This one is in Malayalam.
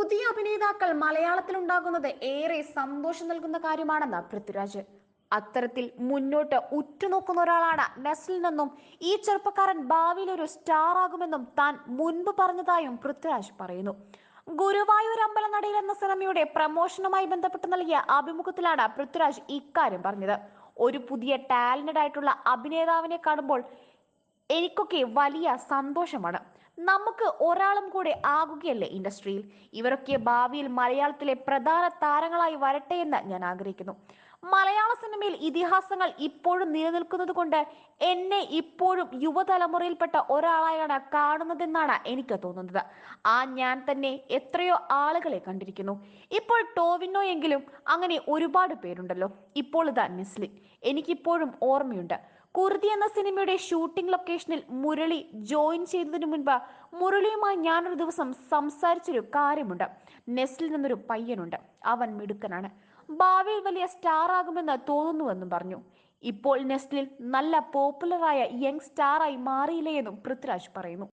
പുതിയ അഭിനേതാക്കൾ മലയാളത്തിൽ ഉണ്ടാകുന്നത് ഏറെ സന്തോഷം നൽകുന്ന കാര്യമാണെന്ന് പൃഥ്വിരാജ്. അത്തരത്തിൽ മുന്നോട്ട് ഉറ്റുനോക്കുന്ന ഒരാളാണ് നെസ്ലിൻ എന്നും ഈ ചെറുപ്പക്കാരൻ ഭാവിയിൽ ഒരു സ്റ്റാർ ആകുമെന്നും താൻ മുൻപ് പറഞ്ഞതായും പൃഥ്വിരാജ് പറയുന്നു. ഗുരുവായൂർ അമ്പലനടയിൽ എന്ന സിനിമയുടെ പ്രമോഷനുമായി ബന്ധപ്പെട്ട് നൽകിയ അഭിമുഖത്തിലാണ് പൃഥ്വിരാജ് ഇക്കാര്യം പറഞ്ഞത്. ഒരു പുതിയ ടാലന്റഡ് ആയിട്ടുള്ള അഭിനേതാവിനെ കാണുമ്പോൾ എനിക്കൊക്കെ വലിയ സന്തോഷമാണ്. നമുക്ക് ഒരാളും കൂടെ ആകുകയല്ലേ ഇൻഡസ്ട്രിയിൽ? ഇവരൊക്കെ ഭാവിയിൽ മലയാളത്തിലെ പ്രധാന താരങ്ങളായി വരട്ടെ എന്ന് ഞാൻ ആഗ്രഹിക്കുന്നു. മലയാള സിനിമയിൽ ഇതിഹാസങ്ങൾ ഇപ്പോഴും നിലനിൽക്കുന്നത് കൊണ്ട് എന്നെ ഇപ്പോഴും യുവതലമുറയിൽപ്പെട്ട ഒരാളായാണ് കാണുന്നതെന്നാണ് എനിക്ക് തോന്നുന്നത്. ആ ഞാൻ തന്നെ എത്രയോ ആളുകളെ കണ്ടിരിക്കുന്നു. ഇപ്പോൾ ടോവിനോ എങ്കിലും അങ്ങനെ ഒരുപാട് പേരുണ്ടല്ലോ. ഇപ്പോൾ ഇതാ നെസ്ലിൻ എനിക്കിപ്പോഴും ഓർമ്മയുണ്ട്. കുർദി എന്ന സിനിമയുടെ ഷൂട്ടിംഗ് ലൊക്കേഷനിൽ മുരളി ജോയിൻ ചെയ്തതിനു മുൻപ് മുരളിയുമായി ഞാനൊരു ദിവസം സംസാരിച്ചൊരു കാര്യമുണ്ട്. നെസ്ലിൽ നിന്നൊരു പയ്യനുണ്ട്. അവൻ മിടുക്കനാണ്. ഭാവിയിൽ വലിയ സ്റ്റാർ ആകുമെന്ന് തോന്നുന്നുവെന്നും പറഞ്ഞു. ഇപ്പോൾ നെസ്ലിൽ നല്ല പോപ്പുലറായ യങ് സ്റ്റാറായി മാറിയില്ലേ എന്നും പൃഥ്വിരാജ് പറയുന്നു.